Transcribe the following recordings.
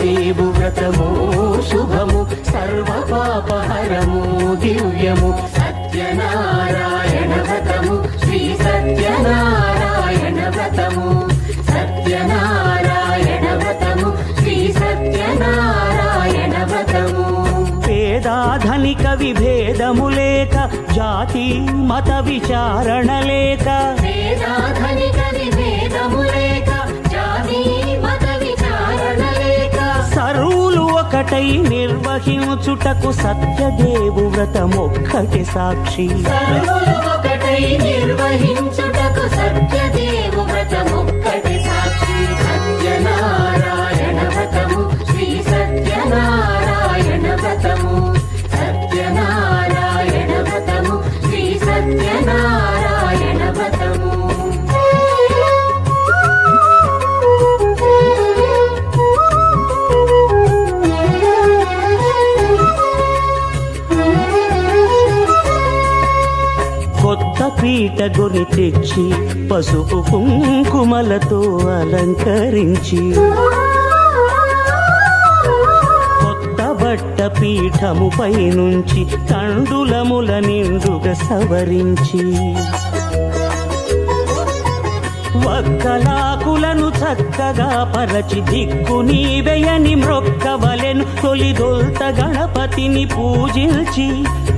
సత్యదేవు వ్రతము శుభము సర్వ పాపహరము దివ్యము. సత్యనారాయణ వ్రతము శ్రీ సత్యనారాయణ వ్రతము. సత్యనారాయణ వ్రతము శ్రీ సత్యనారాయణ వ్రతము. పేదాధనిక విభేదము లేక జాతి మత విచారణ లేక. వేదాధనిక విభేదము లేక సరువులు ఒకటై నిర్వహించుటకు సత్యదేవు వ్రతమొక్కటి సాక్షి. నిర్వహించుటకు సత్యదేవు పీట గొని తెచ్చి పసుపు కుంకుమలతో అలంకరించి కొత్త బట్ట పీఠముపై నుంచి తండులముల నిండుగా సవరించి వక్కలాకులను చక్కగా పరచి దిక్కు నీవెయని మ్రొక్కవలెను తొలిదొల్త గణపతిని పూజించి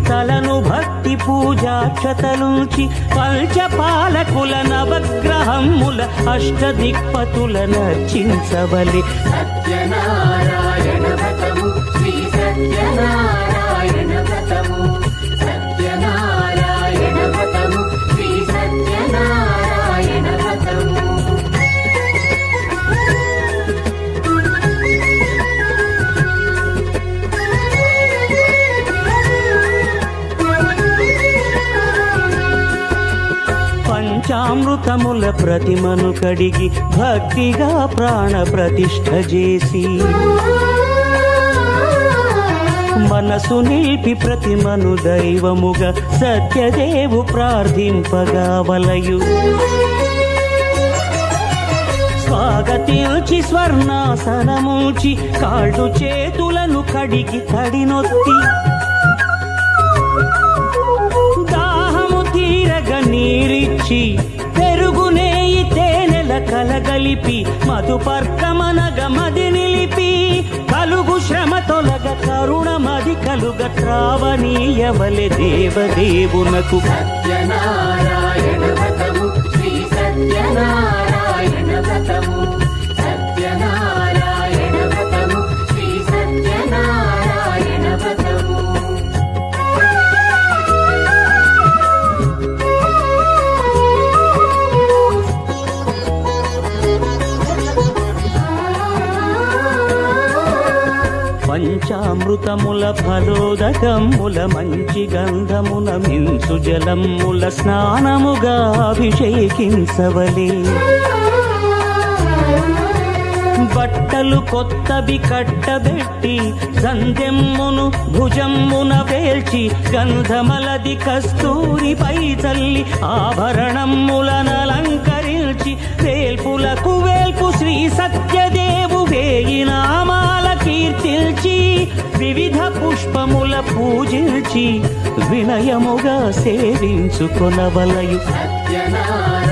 తలను భక్తి పూజాక్షతలుంచి పంచపాలకుల నవగ్రహముల అష్టదిక్పతుల నర్చించవలి. సత్యనారాయణ శ్రీ సత్యనారాయణ అమృతముల ప్రతిమను కడిగి భక్తిగా ప్రాణ ప్రతిష్ఠ చేసి మనసు నిలిపి ప్రతిమను దైవముగా సత్యదేవు ప్రార్థింపగా వలయు. స్వాగతించి స్వర్ణాసనముచి కాళ్ళు చేతులను కడిగి తడినొత్తి. దాహము తీరగ నీరిచ్చి తేనెల కలగలిపి మధుపర్కమనగ మది నిలిపి కలుగు శ్రమ తొలగ కరుణమది కలుగ త్రావనీయవలె దేవదేవునకు. సత్యనారాయణ అమృతముల ఫలోదకముల మంచి గంధమున మించు జలముల స్నానముగా అభిషేకించవలే. బట్టలు కొత్తవి కట్టబెట్టి సంధ్యమ్మును భుజమ్మున పేల్చి గంధమలది కస్తూరిపై చల్లి ఆభరణములనలంకరించి వేల్పులకు వేల్పు శ్రీ సత్యదేవు వేయి నామాల కీర్తిల్చి వివిధ పుష్పముల పూజించి వినయముగా సేవించుకొనవలయు. సత్యనారాయణ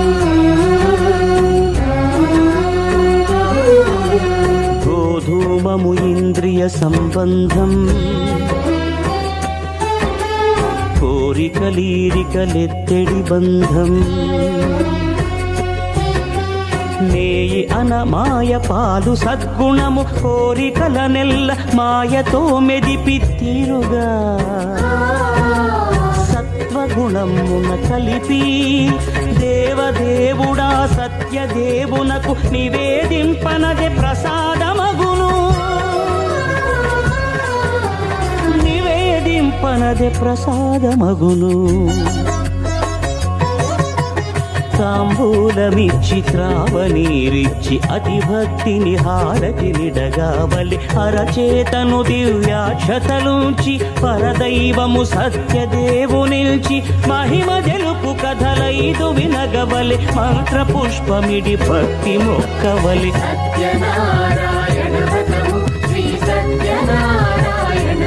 సంబంధం. కోరికలీరికలెత్తడి బంధం. నేయి అనమాయ పాలు సద్గుణము కోరికల నెల్ల మాయతో మెదిపిత్తిరుగా సత్వగుణమున కలిపి దేవదేవుడా సత్యదేవునకు నివేదింపనదే ప్రసాదమగును కలదే ప్రసాదమగును. తాంబూలమిచ్చి త్రావనీరిచ్చి అతి భక్తిని హారతి నిడగావలి. అరచేతను దివ్యాక్షతలుంచి పరదైవము సత్యదేవు నిల్చి మహిమ జలుపు కథలైదు వినగవలి. మంత్ర పుష్పమిడి భక్తి మొక్కవలి. సత్యనారాయణ శ్రీ సత్యనారాయణ